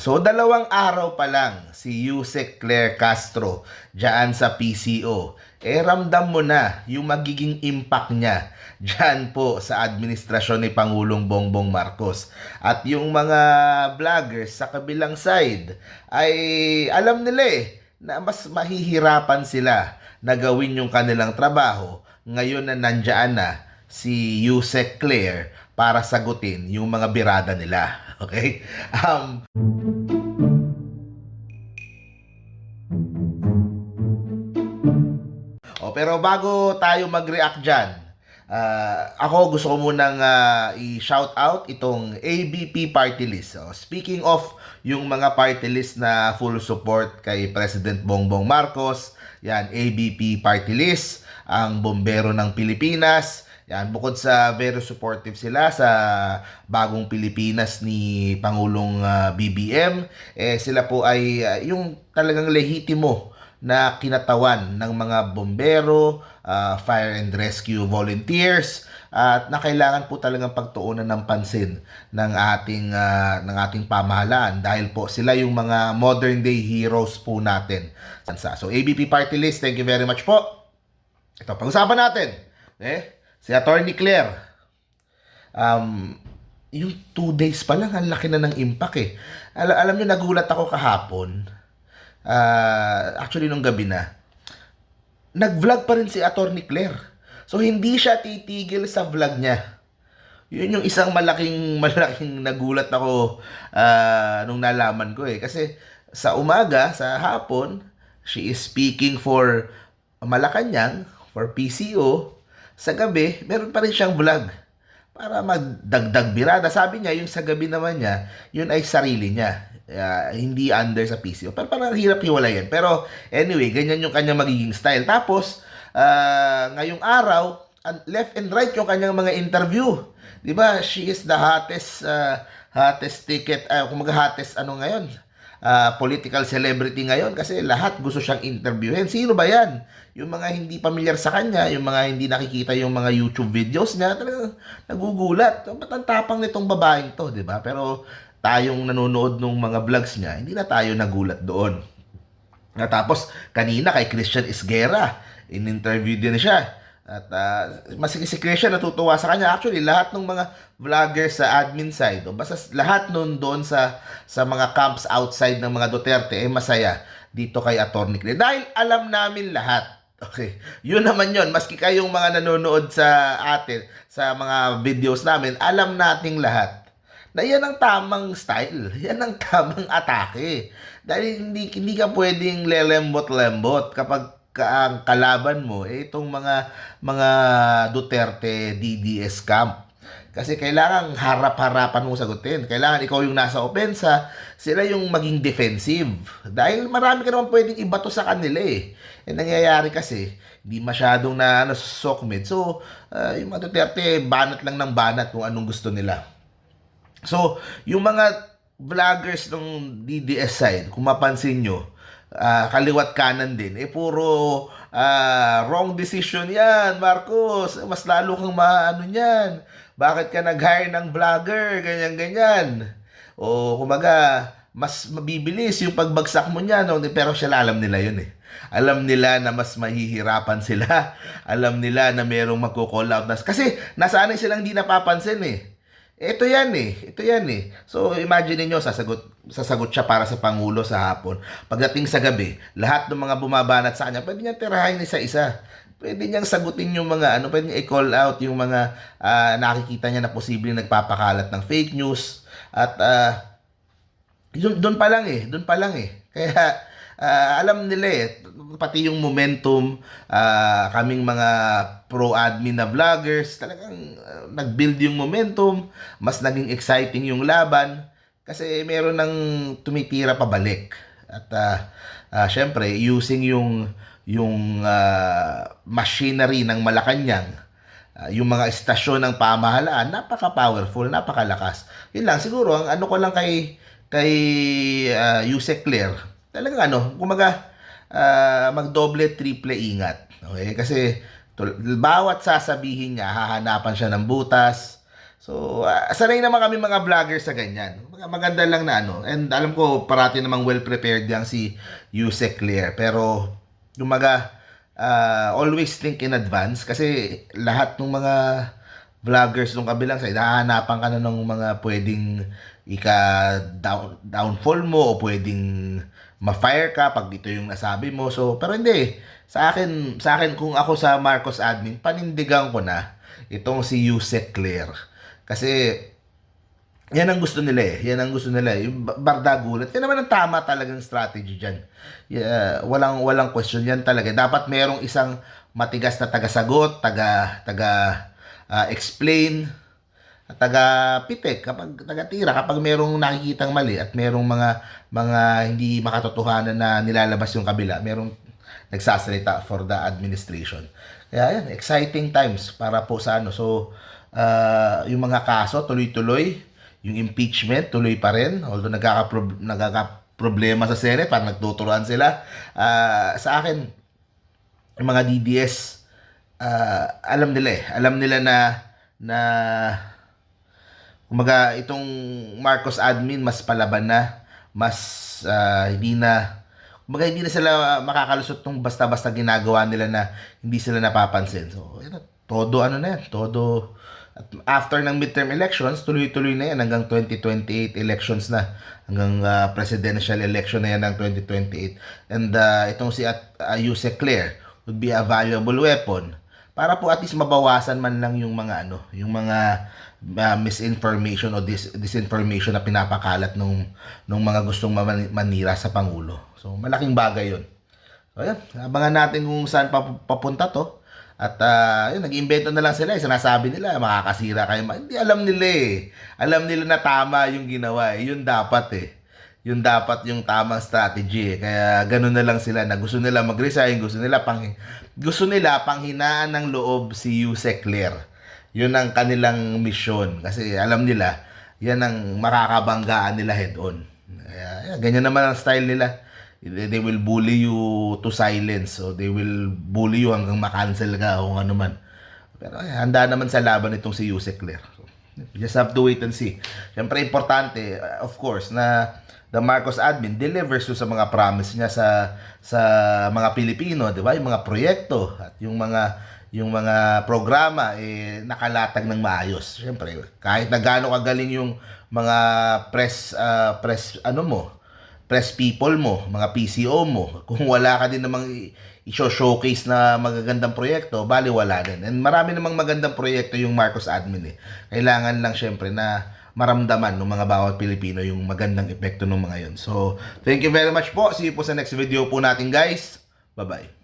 So, dalawang araw pa lang si Yusek Claire Castro dyan sa PCO. Eh, ramdam mo na yung magiging impact niya dyan po sa administrasyon ni Pangulong Bongbong Marcos. At yung mga vloggers sa kabilang side ay alam nila eh na mas mahihirapan sila na gawin yung kanilang trabaho ngayon na nandyan na si Yusek Claire para sagutin yung mga birada nila. Okay? Um, Oh, pero bago tayo mag-react dyan, ah, ako gusto ko munang ah, i-shout out itong ABP party list. So, speaking of yung mga party list na full support kay President Bongbong Marcos, yan, ABP party list, ang bombero ng Pilipinas, yan, bukod sa very supportive sila sa bagong Pilipinas ni Pangulong ah, BBM, eh sila po ay ah, yung talagang lehitimo na kinatawan ng mga bombero, ah, fire and rescue volunteers at na kailangan po talagang pagtuunan ng pansin ng ating ah, ng ating pamahalaan dahil po sila yung mga modern day heroes po natin. So ABP Party List, thank you very much po. Ito, pag-usapan natin. Eh, si Attorney Claire. Um, yung two days pa lang, ang laki na ng impact eh. Al- alam nyo, nagulat ako kahapon. Ah, actually, nung gabi na. Nag-vlog pa rin si Attorney Claire. So, hindi siya titigil sa vlog niya. Yun yung isang malaking malaking nagulat ako ah, nung nalaman ko eh. Kasi sa umaga, sa hapon, she is speaking for Malacanang, for PCO. Sa gabi, meron pa rin siyang vlog para magdagdag birada. Sabi niya, yung sa gabi naman niya, yun ay sarili niya. Ah, hindi under sa PCO. Pero parang hirap hiwalayan. Pero anyway, ganyan yung kanyang magiging style. Tapos, ah, ngayong araw, left and right yung kanyang mga interview. 'Di ba? She is the hottest ah, hottest ticket, uh, kumaga hottest ano ngayon? Ah, political celebrity ngayon kasi lahat gusto siyang interviewin. Sino ba 'yan? Yung mga hindi pamilyar sa kanya, yung mga hindi nakikita yung mga YouTube videos niya, talagang nagugulat. Ba't ang tapang nitong babaeng to, 'di ba? Pero tayong nanonood ng mga vlogs niya, hindi na tayo nagulat doon. Nga tapos, kanina kay Christian Isguera, in-interview din siya. At uh, masig si natutuwa sa kanya. Actually, lahat ng mga vloggers sa admin side, o basta lahat nun doon sa, sa mga camps outside ng mga Duterte, eh masaya dito kay Atty. Clay. Dahil alam namin lahat. Okay. Yun naman yun. Maski kayong mga nanonood sa atin, sa mga videos namin, alam nating lahat na yan ang tamang style. Yan ang tamang atake. Dahil hindi, hindi ka pwedeng lelembot-lembot kapag ka, ang kalaban mo eh itong mga mga Duterte DDS camp. Kasi kailangan harap-harapan mo sagutin. Kailangan ikaw yung nasa opensa, sila yung maging defensive. Dahil marami ka naman pwedeng ibato sa kanila eh. Eh nangyayari kasi, hindi masyadong na ano, sokmed. So, ah, yung mga Duterte, banat lang ng banat kung anong gusto nila. So, yung mga vloggers ng DDS side, kung mapansin nyo, ah, kaliwat kanan din, eh puro ah, wrong decision yan, Marcos. Mas lalo kang maano niyan. Bakit ka nag-hire ng vlogger? Ganyan-ganyan. O, kumaga, mas mabibilis yung pagbagsak mo niya. No? Pero sila alam nila yun eh. Alam nila na mas mahihirapan sila. Alam nila na merong magko-call out. Kasi nasanay silang hindi napapansin eh. Ito yan eh. Ito yan eh. So, imagine niyo sasagot, sasagot siya para sa Pangulo sa hapon. Pagdating sa gabi, lahat ng mga bumabanat sa kanya, pwede niya tirahin isa-isa. Pwede niyang sagutin yung mga ano, pwede niya i-call out yung mga ah, nakikita niya na posibleng nagpapakalat ng fake news. At ah, yun, doon pa lang eh. Doon pa lang eh. Kaya ah, alam nila eh, pati yung momentum, ah, kaming mga pro-admin na vloggers, talagang ah, nag-build yung momentum, mas naging exciting yung laban, kasi meron ng tumitira pabalik. At ah, ah, syempre, using yung yung ah, machinery ng Malacanang, ah, yung mga estasyon ng pamahalaan, napaka-powerful, napakalakas. Yun lang, siguro, ang ano ko lang kay kay uh, Yusek Claire, talagang ano, kumaga, ah, magdoble, triple ingat. Okay? Kasi, bawat sasabihin niya, hahanapan siya ng butas, So, ah, sanay naman kami mga vlogger sa ganyan. Maganda lang na ano. And alam ko, parati namang well prepared yang si Yusek Clear. Pero, lumaga, ah, always think in advance kasi lahat ng mga vloggers nung kabilang side, hahanapan ka na ng mga pwedeng ika down, downfall mo o pwedeng ma-fire ka pag dito yung nasabi mo. So, pero hindi. Sa akin, sa akin kung ako sa Marcos admin, panindigan ko na itong si Yusek Clear. Kasi yan ang gusto nila eh. Yan ang gusto nila. eh. Yung ba- bardagulat. Yan naman ang tama talagang strategy dyan. Yeah, walang, walang question yan talaga. Dapat merong isang matigas na taga-sagot, taga, taga ah, explain, taga pitik kapag taga tira kapag merong nakikitang mali at merong mga mga hindi makatotohanan na nilalabas yung kabila merong nagsasalita for the administration. Kaya yan exciting times para po sa ano. So ah, yung mga kaso tuloy-tuloy. Yung impeachment tuloy pa rin. Although nagkaka problema sa Senate parang nagtuturuan sila. Ah, sa akin yung mga DDS ah, alam nila eh. Alam nila na na Kumaga, itong Marcos admin mas palaban na, mas ah, hindi na, kumaga hindi na sila makakalusot tong basta-basta ginagawa nila na hindi sila napapansin. So, yun, todo ano na yan, todo, at after ng midterm elections, tuloy-tuloy na yan hanggang 2028 elections na, hanggang ah, presidential election na yan ng 2028. And ah, itong si at, uh, Yusek Claire would be a valuable weapon para po at least mabawasan man lang yung mga ano, yung mga uh, misinformation o dis- disinformation na pinapakalat nung nung mga gustong manira sa pangulo. So malaking bagay 'yon. So ayan, abangan natin kung saan pap- papunta to. At uh, yun, nag-invento na lang sila. Eh. Sinasabi nila, makakasira kayo. Hindi, alam nila eh. Alam nila na tama yung ginawa eh. Yun dapat eh. Yun dapat yung tamang strategy eh. Kaya ganun na lang sila na gusto nila mag-resign, gusto nila pang gusto nila panghinaan ng loob si Yusek Clear. Yun ang kanilang mission kasi alam nila yan ang makakabanggaan nila head on. Kaya, yan, ganyan naman ang style nila. They, will bully you to silence. So they will bully you hanggang makancel ka o ano man. Pero ay, handa naman sa laban itong si Yusek Clear. So, just have to wait and see. Siyempre, importante, of course, na the Marcos admin delivers sa mga promise niya sa sa mga Pilipino, 'di ba? Yung mga proyekto at yung mga yung mga programa eh nakalatag ng maayos. Siyempre, kahit na gaano kagaling yung mga press ah, press ano mo, press people mo, mga PCO mo, kung wala ka din namang i-showcase na magagandang proyekto, bali wala din. And marami namang magandang proyekto yung Marcos admin eh. Kailangan lang syempre na maramdaman ng mga bawat Pilipino yung magandang epekto ng mga yon. So, thank you very much po. See you po sa next video po natin guys. Bye-bye.